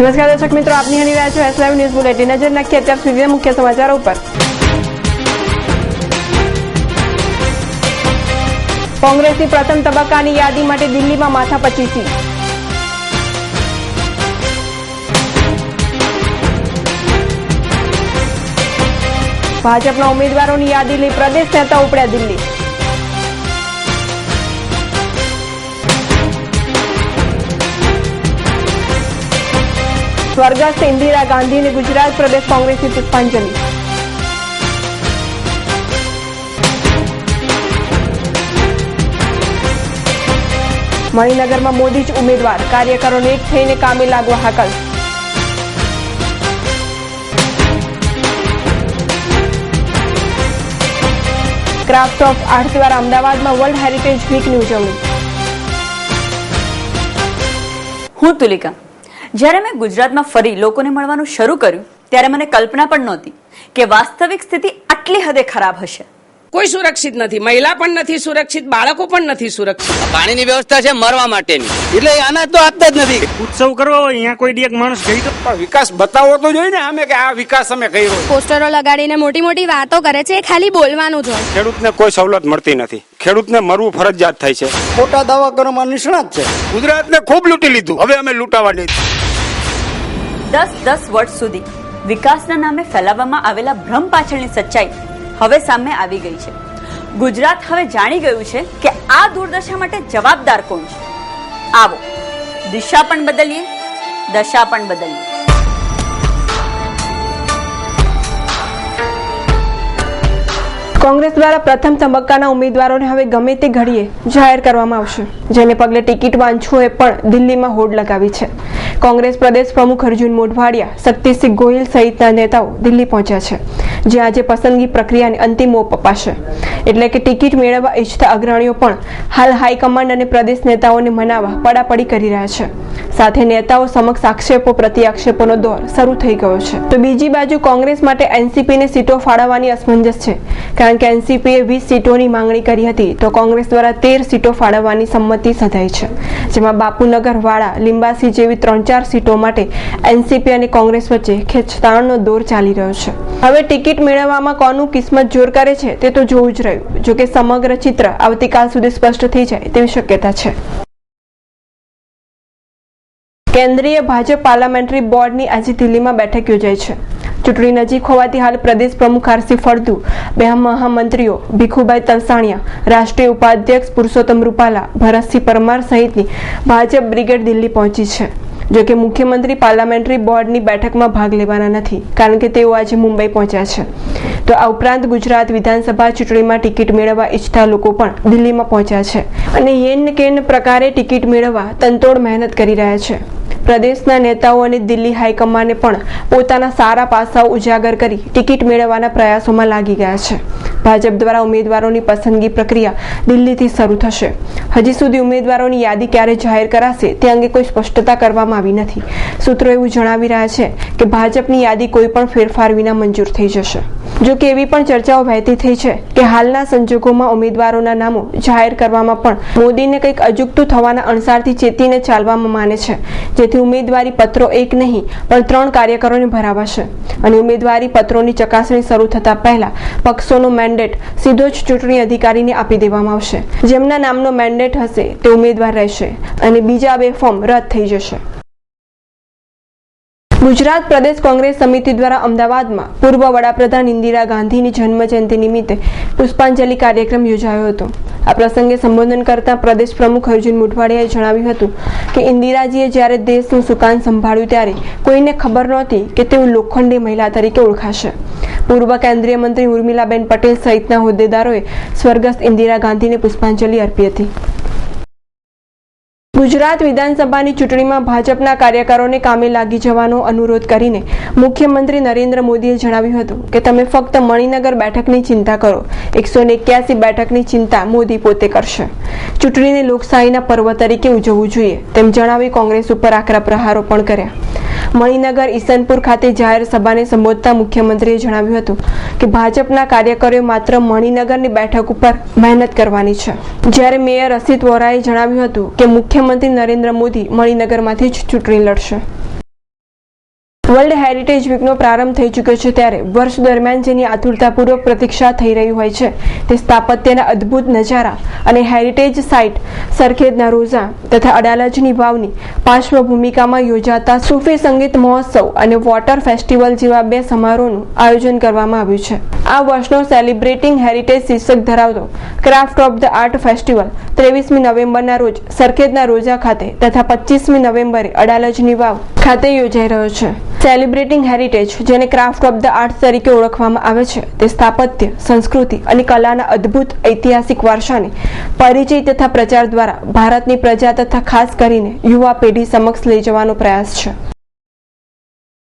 નમસ્કાર દર્શક મિત્રો, આપની હની રહ્યા છો એસ લાઈવ ન્યૂઝ બુલેટિન નજર નાખીએ અત્યાર સુધીના મુખ્ય સમાચારો ઉપર. કોંગ્રેસની પ્રથમ તબક્કાની યાદી માટે દિલ્હીમાં માથાપચ્ચીસી ભાજપના ઉમેદવારોની યાદી લઈ પ્રદેશ નેતા ઉપડ્યા દિલ્હી. સ્વર્ગસ્થ ઇન્દિરા ગાંધીને ગુજરાત પ્રદેશ કોંગ્રેસની પુષ્પાંજલિ. મણિનગરમાં મોદી જ ઉમેદવાર, કાર્યકરોને એક થઈને કામે લાગવા હાકલ. ક્રાફ્ટ ઓફ આર્ટ દ્વારા અમદાવાદમાં વર્લ્ડ હેરિટેજ વીકની ઉજવણી. હું તુલિકા. જ્યારે મેં ગુજરાતમાં ફરી લોકોને મળવાનું શરૂ કર્યું ત્યારે મને કલ્પના પણ નહોતી કે વાસ્તવિક સ્થિતિ આટલી હદે ખરાબ હશે. કોઈ સુરક્ષિત નથી. મહિલા પણ નથી સુરક્ષિત બાળકો પણ નથી સુરક્ષિત. પાણીની વ્યવસ્થા છે મરવા માટેની. એટલે અનાજ તો આપતા જ નથી. ઉત્સવ કરવો હોય અહીંયા કોઈ એક માણસ ગઈ તો પણ વિકાસ બતાવવો તો જોઈએ ને અમે કે આ વિકાસ અમે કર્યો. પોસ્ટરો લગાડીને મોટી મોટી વાતો કરે છે એ ખાલી બોલવાનું જ હોય. ખેડૂતને કોઈ સવલત મળતી નથી. ખેડૂતને મરવું ફરજિયાત થાય છે. ખોટા દાવા કરવામાં નિષ્ણાત છે. ગુજરાતને ખૂબ લૂંટી લીધું. હવે અમે લૂંટાવા નહીં દસ દસ વર્ષ સુધી. વિકાસના નામે ફેલાવવામાં આવેલા ભ્રમ પાછળની સચ્ચાઈ હવે સામે આવી ગઈ છે. ગુજરાત હવે જાણી ગયું છે કે આ દુર્દશા માટે જવાબદાર કોણ છે? આવો. દિશા પણ બદલીએ, દશા પણ બદલીએ. કોંગ્રેસ દ્વારા પ્રથમ તબક્કાના ઉમેદવારોને હવે ગમે તે ઘડીએ જાહેર કરવામાં આવશે, જેને પગલે ટિકિટ વાંચુઓએ પણ દિલ્હીમાં હોડ લગાવી છે. કોંગ્રેસ પ્રદેશ પ્રમુખ અર્જુન મોઢવાડિયા શક્તિસિંહ ગોહિલ સહિતના નેતાઓ દિલ્હી પહોંચ્યા છે જ્યાં આજે પસંદગી પ્રક્રિયાને અંતિમ ઓપ અપાશે. એટલે કે ટિકિટ મેળવવા ઈચ્છતા અગ્રણીઓ પણ હાલ હાઈકમાન્ડ અને પ્રદેશ નેતાઓને મનાવવા પડાપડી કરી રહ્યા છે. સાથે નેતાઓ સમક્ષ આક્ષેપો, પ્રતિ આક્ષેપોનો દોર શરૂ થઈ ગયો છે. તો બીજી બાજુ કોંગ્રેસ માટે એનસીપીને સીટો ફાળવવાની અસમંજસ છે. કારણ કે એનસીપીએ વીસ સીટોની માંગણી કરી હતી તો કોંગ્રેસ દ્વારા તેર સીટો ફાળવવાની સંમતિ સધાઈ છે. જેમાં બાપુનગર વાડા લિંબાસી જેવી ત્રણ ચાર સીટો માટે એનસીપી અને કોંગ્રેસ વચ્ચે ખેંચતાણનો દોર ચાલી રહ્યો છે. હવે ટિકિટ મેળવવામાં કોનું કિસ્મત જોર કરે છે તે તો જોવું જ રહ્યું જોકે સમગ્ર ચિત્ર આવતીકાલ સુધી સ્પષ્ટ થઈ જાય તેવી શક્યતા છે. કેન્દ્રીય ભાજપ પાર્લામેન્ટરી બોર્ડની આજે દિલ્હીમાં બેઠક યોજાઈ છે. ચૂંટણી નજીક હોવાથી હાલ પ્રદેશ પ્રમુખ આરસી ફળદુ બે મહામંત્રીઓ ભીખુભાઈ તલસાણિયા, રાષ્ટ્રીય ઉપાધ્યક્ષ પુરુષોત્તમ રૂપાલા, ભરતસિંહ પરમાર સહિતની ભાજપ બ્રિગેડ દિલ્હી પહોંચી છે. જોકે મુખ્યમંત્રી પાર્લામેન્ટરી બોર્ડની બેઠકમાં ભાગ લેવાના નથી, કારણ કે તેઓ આજે મુંબઈ પહોંચ્યા છે. તો આ ઉપરાંત ગુજરાત વિધાનસભા ચૂંટણીમાં ટિકિટ મેળવવા ઈચ્છતા લોકો પણ દિલ્હીમાં પહોંચ્યા છે. અને યેન કેન પ્રકારે ટિકિટ મેળવવા તંતોડ મહેનત કરી રહ્યા છે. પ્રદેશના નેતાઓ અને દિલ્હી હાઈકમાન્ડે પણ પોતાના સારા પાસાઓ ઉજાગર કરી ટિકિટ મેળવવાના પ્રયાસોમાં લાગી ગયા છે. ભાજપ દ્વારા ઉમેદવારોની પસંદગી પ્રક્રિયા દિલ્હીથી શરૂ થશે. હજી સુધી ઉમેદવારોની યાદી ક્યારે જાહેર કરાશે તે અંગે કોઈ સ્પષ્ટતા કરવામાં આવી નથી. સૂત્રો એવું જણાવી રહ્યા છે કે ભાજપની યાદી કોઈ પણ ફેરફાર વિના મંજૂર થઈ જશે. જો કે એવી પણ ચર્ચાઓ વહેતી થઈ છે કે હાલના સંજોગોમાં ઉમેદવારોના નામો જાહેર કરવામાં પણ મોદીને કંઈક અજુગતું થવાના અણસારથી ચેતીને ચાલવામાં માને છે. જેથી ઉમેદવારી પત્રો એક નહીં, પણ ત્રણ કાર્યકરોને ભરાવાશે. અને ઉમેદવારી પત્રોની ચકાસણી શરૂ થતા પહેલા પક્ષોનો મેન્ડેટ સીધો જ ચૂંટણી અધિકારીને આપી દેવામાં આવશે. જેમના નામનો મેન્ડેટ હશે તે ઉમેદવાર રહેશે અને બીજા બે ફોર્મ રદ થઈ જશે. ગુજરાત પ્રદેશ કોંગ્રેસ સમિતિ દ્વારા અમદાવાદમાં પૂર્વ વડાપ્રધાન ઇન્દિરા ગાંધીની જન્મજયંતિ નિમિત્તે પુષ્પાંજલિ કાર્યક્રમ યોજાયો હતો. આ પ્રસંગે સંબોધન કરતા પ્રદેશ પ્રમુખ અર્જુન મોઢવાડિયાએ જણાવ્યું હતું કે ઇન્દિરાજીએ જ્યારે દેશનું સુકાન સંભાળ્યું ત્યારે કોઈને ખબર નહોતી કે તેઓ લોખંડી મહિલા તરીકે ઓળખાશે. પૂર્વ કેન્દ્રીય મંત્રી ઉર્મિલાબેન પટેલ સહિતના હોદ્દેદારોએ સ્વર્ગસ્થ ઇન્દિરા ગાંધીને પુષ્પાંજલિ અર્પી હતી. ગુજરાત વિધાનસભાની ચૂંટણીમાં ભાજપના કાર્યકરોને કામે લાગી જવાનો અનુરોધ કરીને મુખ્યમંત્રી નરેન્દ્ર મોદીએ જણાવ્યું હતું કે તમે ફક્ત મણિનગર બેઠકની ચિંતા કરો. એકસો એક્યાસી બેઠકની ચિંતા મોદી પોતે કરશે. ચૂંટણીને લોકશાહીના પર્વ તરીકે ઉજવવું જોઈએ, તેમ જણાવી કોંગ્રેસ ઉપર આકરા પ્રહારો પણ કર્યા. મણિનગર ઈસનપુર ખાતે જાહેર સભાને સંબોધતા મુખ્યમંત્રીએ જણાવ્યું હતું કે ભાજપના કાર્યકરોએ માત્ર મણિનગરની બેઠક ઉપર મહેનત કરવાની છે. જ્યારે મેયર અસિત વોરાએ જણાવ્યું હતું કે મુખ્યમંત્રી નરેન્દ્ર મોદી મણિનગરમાંથી જ ચૂંટણી લડશે. વર્લ્ડ હેરિટેજ વીકનો પ્રારંભ થઈ ચૂક્યો છે ત્યારે વર્ષ દરમિયાન જેની આતુરતાપૂર્વક પ્રતીક્ષા થઈ રહી હોય છે, તે સ્થાપત્યના અદ્ભુત નજારા અને હેરિટેજ સાઇટ સરખેજના રોઝા તથા અડાલજની વાવની પાર્શ્વભૂમિકામાં યોજાતા સૂફી સંગીત મહોત્સવ અને વોટર ફેસ્ટિવલ જેવા બે સમારોહનું આયોજન કરવામાં આવ્યું છે. આ વર્ષનો સેલિબ્રેટિંગ હેરિટેજ શીર્ષક ધરાવતો craft of the art festival ત્રેવીસમી નવેમ્બરના રોજ સરખેજના રોજા ખાતે તથા પચીસમી નવેમ્બરે અડાલજની વાવ ખાતે યોજાઈ રહ્યો છે. સેલિબ્રેટિંગ હેરિટેજ જેને ક્રાફ્ટ ઓફ ધ આર્ટ તરીકે ઓળખવામાં આવે છે તે સ્થાપત્ય સંસ્કૃતિ અને કલાના અદ્ભુત ઐતિહાસિક વારસાને પરિચય તથા પ્રચાર દ્વારા ભારતની પ્રજા તથા ખાસ કરીને યુવા પેઢી સમક્ષ લઈ જવાનો પ્રયાસ છે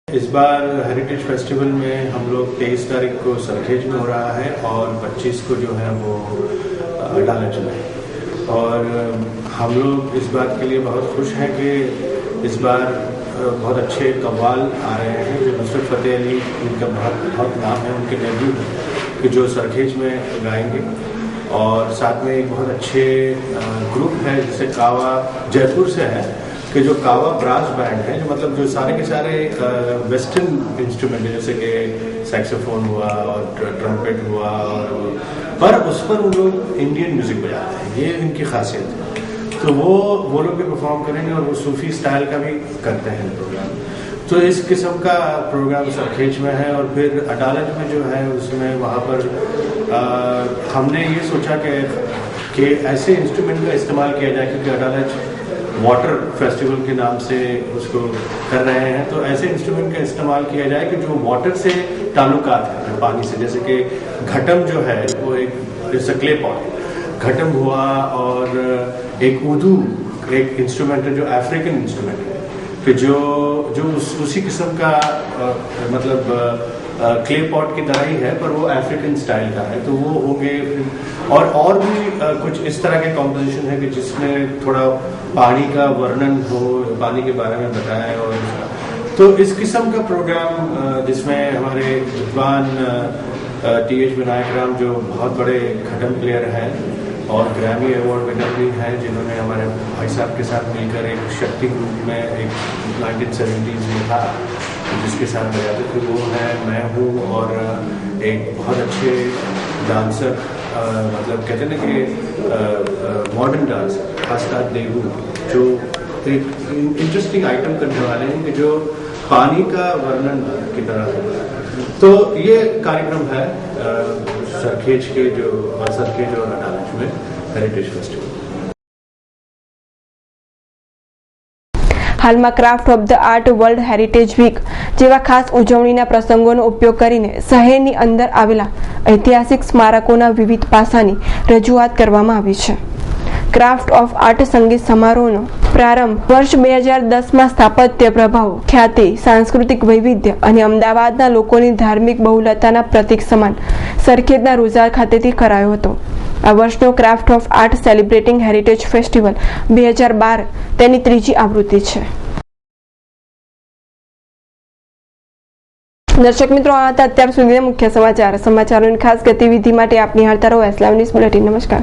इस बार हेरिटेज फेस्टिवल में हम लोग तेईस तारीख को सरखेज में हो रहा है और 25 को जो है वो डालच में और हम लोग इस बात के लिए बहुत खुश हैं कि इस बार बहुत अच्छे कव्वाल आ रहे हैं। जो नुसरत फतेह अली, इनका बहुत बहुत नाम है, उनके नेब्यू कि जो सरखेज में गाएँगे। और साथ में एक बहुत अच्छे ग्रुप है, जिसे कावा जयपुर से है, कि जो कावा ब्रास बैंड है, जो मतलब जो सारे के सारे वेस्टर्न इंस्ट्रूमेंट है, जैसे कि सैक्सोफोन हुआ और ट्रम्पेट हुआ और पर उस पर वो लोग इंडियन म्यूज़िक बजाते हैं। ये इनकी खासियत है। तो वो वो लोग भी परफॉर्म करेंगे और वो सूफी स्टाइल का भी करते हैं प्रोग्राम तो इस किस्म का प्रोग्राम सरखेज में है और फिर अदालत में जो है उसमें वहाँ पर आ, हमने ये सोचा कि कि ऐसे इंस्ट्रूमेंट का इस्तेमाल किया जाए क्योंकि अदालत वाटर फेस्टिवल के नाम से उसको कर रहे हैं। तो ऐसे इंस्ट्रूमेंट का इस्तेमाल किया जाए कि जो वाटर से ताल्लुकात है पानी से जैसे कि घटम जो है वो एक जैसे क्ले पॉट घटम हुआ और एक उदू एक इंस्ट्रूमेंट है जो अफ्रीकन इंस्ट्रूमेंट है। कि जो जो उस, उसी किस्म का आ, मतलब क्ले पॉट की तरह ही है पर वो अफ्रीकन स्टाइल का है तो वो होंगे और और भी आ, कुछ इस तरह के कॉम्पोजिशन है कि जिसमें थोड़ा पानी का वर्णन हो पानी के बारे में बताए और तो इस किस्म का प्रोग्राम जिसमें हमारे विद्वान टी एच विनायक राम जो बहुत बड़े खटम प्लेयर हैं और ग्रैमी अवार्ड विनर भी हैं जिन्होंने हमारे भाई साहब के साथ मिलकर एक शक्ति ग्रुप में एक नाइनटीन सेवेंटीज में था, जिसके साथ बजाते थे वो हैं, मैं हूँ और एक बहुत अच्छे डांसर मतलब कहते ना कि मॉडर्न डांस आस्ताद देवू, जो एक इंटरेस्टिंग आइटम करने वाले हैं कि जो पानी का वर्णन की तरह तो ये कार्यक्रम है सरखेज के जो सरखेज और अडालज में हेरिटेज फेस्टिवल હાલમાં craft of the art world heritage week જેવા ખાસ ઉજવણીના પ્રસંગોનો ઉપયોગ કરીને શહેરની અંદર આવેલા ઐતિહાસિક સ્મારકોના વિવિધ પાસાની રજૂઆત કરવામાં આવી છે ક્રાફ્ટ ઓફ આર્ટ સંગીત સમારોહનો પ્રારંભ વર્ષ બે હજાર દસમાં સ્થાપત્ય પ્રભાવ ખ્યાતિ, સાંસ્કૃતિક વૈવિધ્ય અને અમદાવાદના લોકોની ધાર્મિક બહુલતાના પ્રતીક સમાન સરખેજના રોઝા ખાતેથી કરાયો હતો. આ વર્ષનો craft of art celebrating heritage festival બે હજાર બાર તેની ત્રીજી આવૃત્તિ છે. દર્શક મિત્રો, આ હતા અત્યાર સુધીના મુખ્ય સમાચાર. સમાચારોની ખાસ ગતિવિધિ માટે આપની હાલતા રહો. એસલામ ન્યૂઝ બુલેટિન નમસ્કાર.